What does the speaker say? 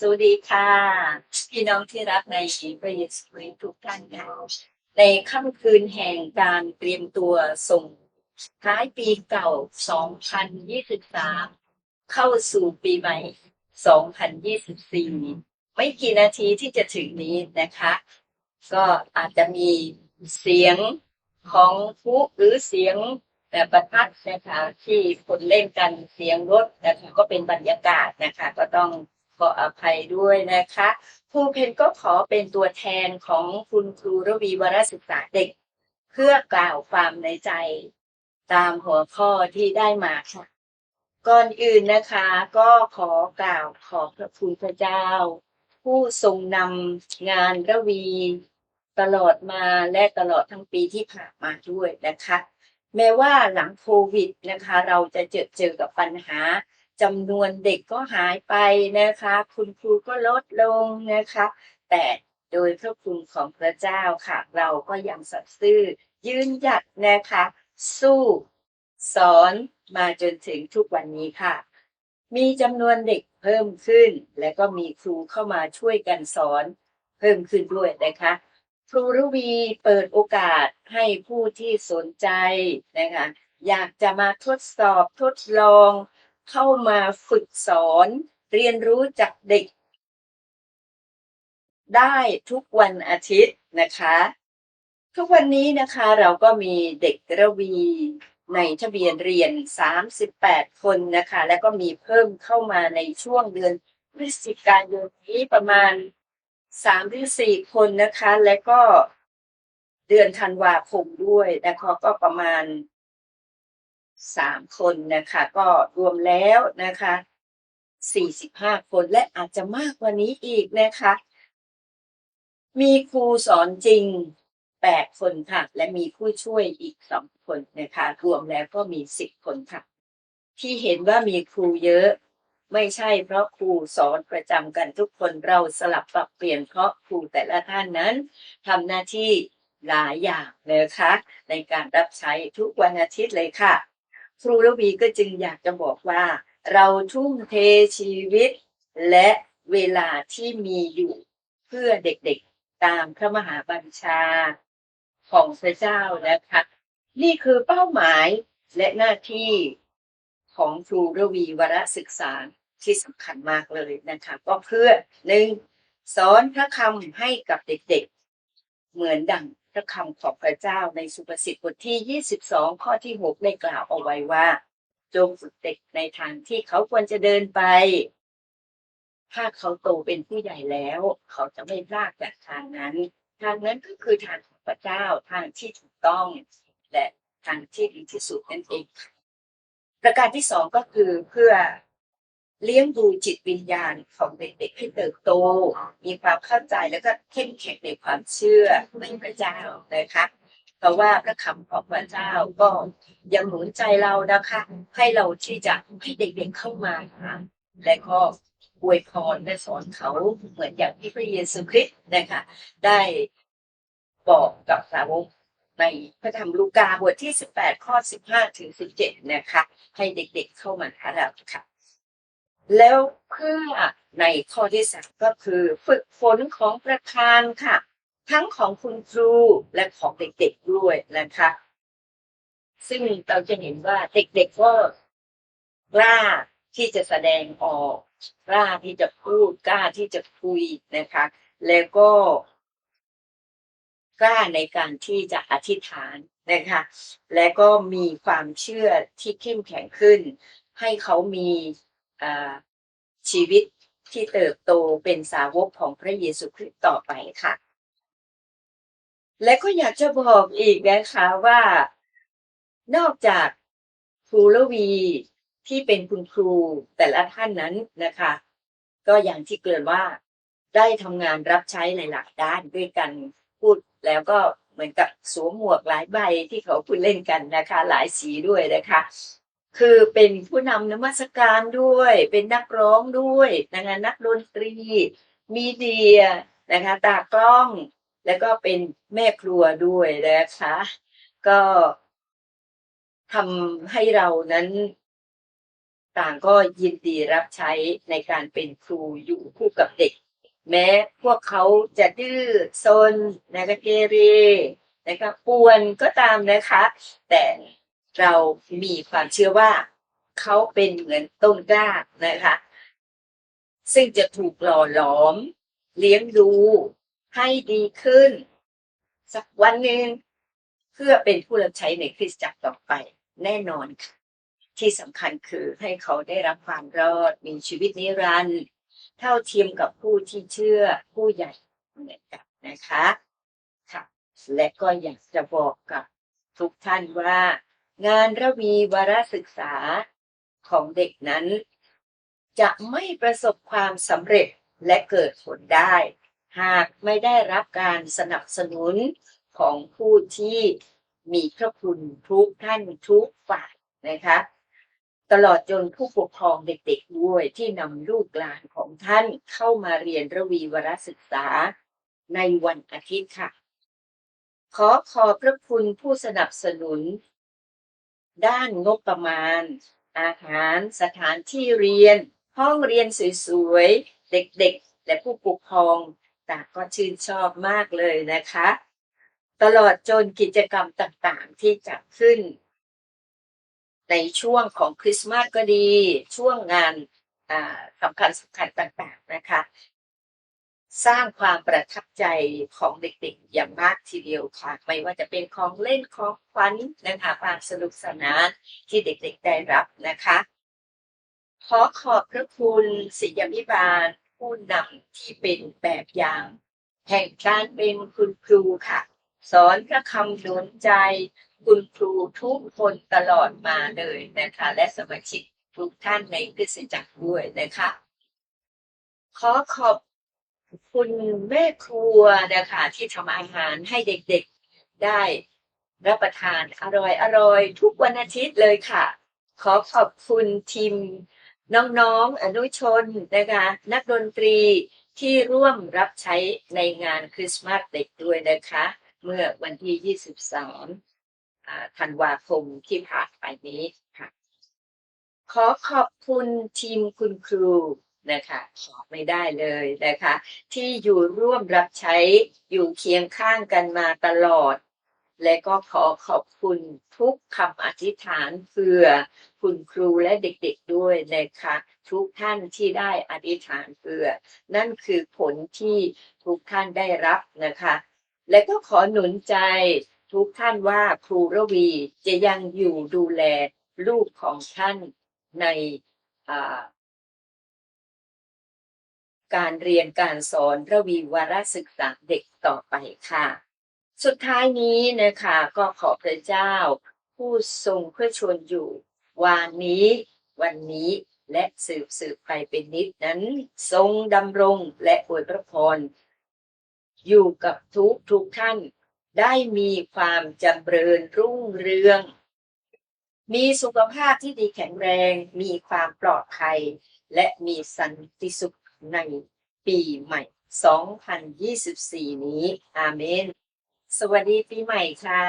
สวัสดีค่ะ พี่น้องที่รักในพระเยซูคริสต์ทุกท่านค่ะในค่ำคืนแห่งการเตรียมตัวส่งท้ายปีเก่า 2023 เข้าสู่ปีใหม่ 2024 ไม่กี่นาทีที่จะถึงนี้นะคะ ก็อาจจะมีเสียงของผู้หรือเสียงแบบประทัดนะคะที่คนเล่นกันเสียงรถนะคะก็เป็นบรรยากาศนะคะ ก็ต้อง ขออภัยด้วยนะคะครูเพนก็ขอเป็นตัวแทนของคุณครูระวีวรศึกษาเด็ก เพื่อกล่าวความในใจตามหัวข้อที่ได้มาค่ะ ก่อนอื่นนะคะ ก็ขอกล่าวขอบพระคุณพระเจ้า ผู้ทรงนำงานระวี ตลอดมาและตลอดทั้งปีที่ผ่านมาด้วยนะคะ แม้ว่าหลังโควิดนะคะ เราจะเจอเจอกับปัญหา จำนวนเด็กก็หายไปนะคะ คุณครูก็ลดลงนะคะ แต่โดยพระคุณของพระเจ้าค่ะ เราก็ยังสัตย์ซื่อยืนหยัดนะคะ สู้ สอนมาจนถึงทุกวันนี้ค่ะ มีจำนวนเด็กเพิ่มขึ้น และก็มีครูเข้ามาช่วยกันสอน เพิ่มขึ้นด้วยนะคะครูรุวีเปิดโอกาสให้ผู้ที่สนใจนะคะอยากจะมาทดสอบทดลอง เข้ามาฝึกสอน เรียนรู้จากเด็ก ได้ทุกวันอาทิตย์นะคะ ทุกวันนี้นะคะเราก็มีเด็กระวีในทะเบียนเรียน 38 คนนะคะ แล้วก็มีเพิ่มเข้ามาในช่วงเดือนพฤศจิกายนนี้ประมาณ 3 หรือ 4 คนนะคะ และก็เดือนธันวาคมด้วยนะคะก็ประมาณ 3คนนะคะ ก็รวมแล้วนะคะ45คนและอาจจะมากกว่านี้อีกนะคะ มีครูสอนจริง8คนค่ะ และมีผู้ช่วยอีก2คนนะคะ รวมแล้วก็มี10คนค่ะ ที่เห็นว่ามีครูเยอะ ไม่ใช่เพราะครูสอนประจำกันทุกคนเราสลับปรับเปลี่ยนเพราะครูแต่ละท่านนั้นทำหน้าที่หลายอย่างนะคะในการรับใช้ทุกวันอาทิตย์เลยค่ะ ครูระวีก็จึงอยากจะบอกว่า เราทุ่มเทชีวิต และเวลาที่มีอยู่เพื่อเด็กๆตามพระมหาบัญชาของพระเจ้านะคะนี่คือเป้าหมายและหน้าที่ของครูระวีวรศึกษาที่สำคัญมากเลยนะคะก็เพื่อหนึ่งสอนพระคำให้กับเด็กๆ เหมือนดัง พระคำของพระเจ้าในสุภาษิตบทที่ 22 ข้อที่ 6 ได้กล่าวเอาไว้ว่า จงฝึกเด็กในทางที่เขาควรจะเดินไป ถ้าเขาโตเป็นผู้ใหญ่แล้ว เขาจะไม่พลาดจากทางนั้น ทางนั้นก็คือทางของพระเจ้าทางที่ถูกต้อง และทางที่ดีที่สุดนั่นเอง ประการที่สองก็คือเพื่อ เลี้ยงดูจิตวิญญาณของเด็กๆให้เติบโต มีความเข้าใจแล้วก็เข้มแข็งในความเชื่อในพระเจ้านะคะเพราะว่าพระคำของพระเจ้าก็ยังหนุนใจเรานะคะ ให้เราที่จะให้เด็กๆเข้ามาค่ะและก็อวยพรและสอนเขาเหมือนอย่างที่พระเยซูคริสต์นะคะได้บอกกับสาวกในพระธรรมลูกาบทที่ 18 ข้อ 15 ถึง 17 นะคะ ให้เด็กๆเข้ามาหาเราค่ะ แล้วเพื่อในข้อที่สามก็คือฝึกฝนของประธานค่ะ ทั้งของคุณครูและของเด็กๆด้วยนะคะ ซึ่งเราจะเห็นว่าเด็กๆก็กล้าที่จะแสดงออกกล้าที่จะพูดกล้าที่จะคุยนะคะ แล้วก็กล้าในการที่จะอธิษฐานนะคะ และก็มีความเชื่อที่เข้มแข็งขึ้น ให้เขามี ชีวิตที่เติบโตเป็นสาวกของพระเยซูคริสต์ต่อไปค่ะ และก็อยากจะบอกอีกนะคะว่า นอกจากครูละวีที่เป็นคุณครูแต่ละท่านนั้นนะคะ ก็อย่างที่เกริ่นว่าได้ทำงานรับใช้หลายๆด้านด้วยกันพูดแล้วก็เหมือนกับสวมหมวกหลายใบที่เขาพูดเล่นกันนะคะ หลายสีด้วยนะคะ คือเป็นผู้นำนมัสการด้วย เป็นนักร้องด้วยนะคะนักดนตรี มีเดียนะคะตากล้อง แล้วก็เป็นแม่ครัวด้วยนะคะก็ทำให้เรานั้น ต่างก็ยินดีรับใช้ในการเป็นครูอยู่คู่กับเด็ก แม้พวกเขาจะดื้อซนนะคะเกเรนะคะป่วนก็ตามนะคะ แต่ เรามีความเชื่อว่าเขาเป็นเหมือนต้นกล้านะคะ ซึ่งจะถูกหล่อหลอม เลี้ยงดูให้ดีขึ้น สักวันหนึ่งเพื่อเป็นผู้รับใช้ในคริสตจักรต่อไปแน่นอนค่ะ ที่สำคัญคือให้เขาได้รับความรอดมีชีวิตนิรันดร์เท่าเทียมกับผู้ที่เชื่อผู้ใหญ่เหมือนกันนะคะค่ะ และก็อยากจะบอกกับทุกท่านว่า งานระวีวารศึกษาของเด็กนั้น จะไม่ประสบความสำเร็จและเกิดผลได้ หากไม่ได้รับการสนับสนุนของผู้ที่มีพระคุณทุกท่านทุกฝ่ายนะคะ ตลอดจนผู้ปกครองเด็กๆด้วยที่นำลูกหลานของท่านเข้ามาเรียนระวีวรศึกษาในวันอาทิตย์ค่ะ ขอขอบพระคุณผู้สนับสนุน ด้านงบประมาณ อาหารสถานที่เรียน ห้องเรียนสวยๆ เด็กๆ และผู้ปกครองต่างก็ชื่นชอบมากเลยนะคะ ตลอดจนกิจกรรมต่างๆที่จัดขึ้น ในช่วงของคริสต์มาสก็ดี ช่วงงานสำคัญสำคัญต่างๆนะคะ สร้างความประทับใจของเด็กๆอย่างมากทีเดียวค่ะ ไม่ว่าจะเป็นของเล่นของขวัญนะคะความสนุกสนานที่เด็กๆได้รับนะคะ ขอขอบพระคุณศิยพิบาล ผู้นำที่เป็นแบบอย่าง แห่งการเป็นคุณครูค่ะ สอนพระคำหนุนใจคุณครูทุกคนตลอดมาเลยนะคะ และสมาชิกทุกท่านในคริสตจักรด้วยนะคะ ขอขอบ คุณแม่ครัวนะคะที่ทำอาหารให้เด็กๆได้รับประทานอร่อยๆทุกวันอาทิตย์เลยค่ะ ขอขอบคุณทีมน้องๆอนุชนนะคะนักดนตรีที่ร่วมรับใช้ในงานคริสต์มาสเด็กด้วยนะคะ เมื่อวันที่ 23อ่าธันวาคมที่ผ่านไปนี้ค่ะ ขอขอบคุณทีมคุณครู นะคะขอไม่ได้เลยนะคะ ที่อยู่ร่วมรับใช้อยู่เคียงข้างกันมาตลอด และก็ขอขอบคุณทุกคำอธิษฐานเพื่อคุณครูและเด็กๆด้วยนะคะ ทุกท่านที่ได้อธิษฐานเพื่อ นั่นคือผลที่ทุกท่านได้รับนะคะ และก็ขอหนุนใจทุกท่านว่าครูระวีจะยังอยู่ดูแลลูกของท่านในอ่า การเรียนการสอนระวีวารศึกษาเด็กต่อไปค่ะ สุดท้ายนี้นะคะก็ขอพระเจ้า ผู้ทรงเพื่อชวนอยู่ วานนี้ วันนี้และสืบสืบไปเป็นนิดนั้น ทรงดำรงและอวยพระพรอยู่กับทุกทุกท่าน ได้มีความจำเริญรุ่งเรือง มีสุขภาพที่ดีแข็งแรง มีความปลอดภัย และมีสันติสุข ในปีใหม่ 2024 นี้ อาเมน สวัสดีปีใหม่ค่ะ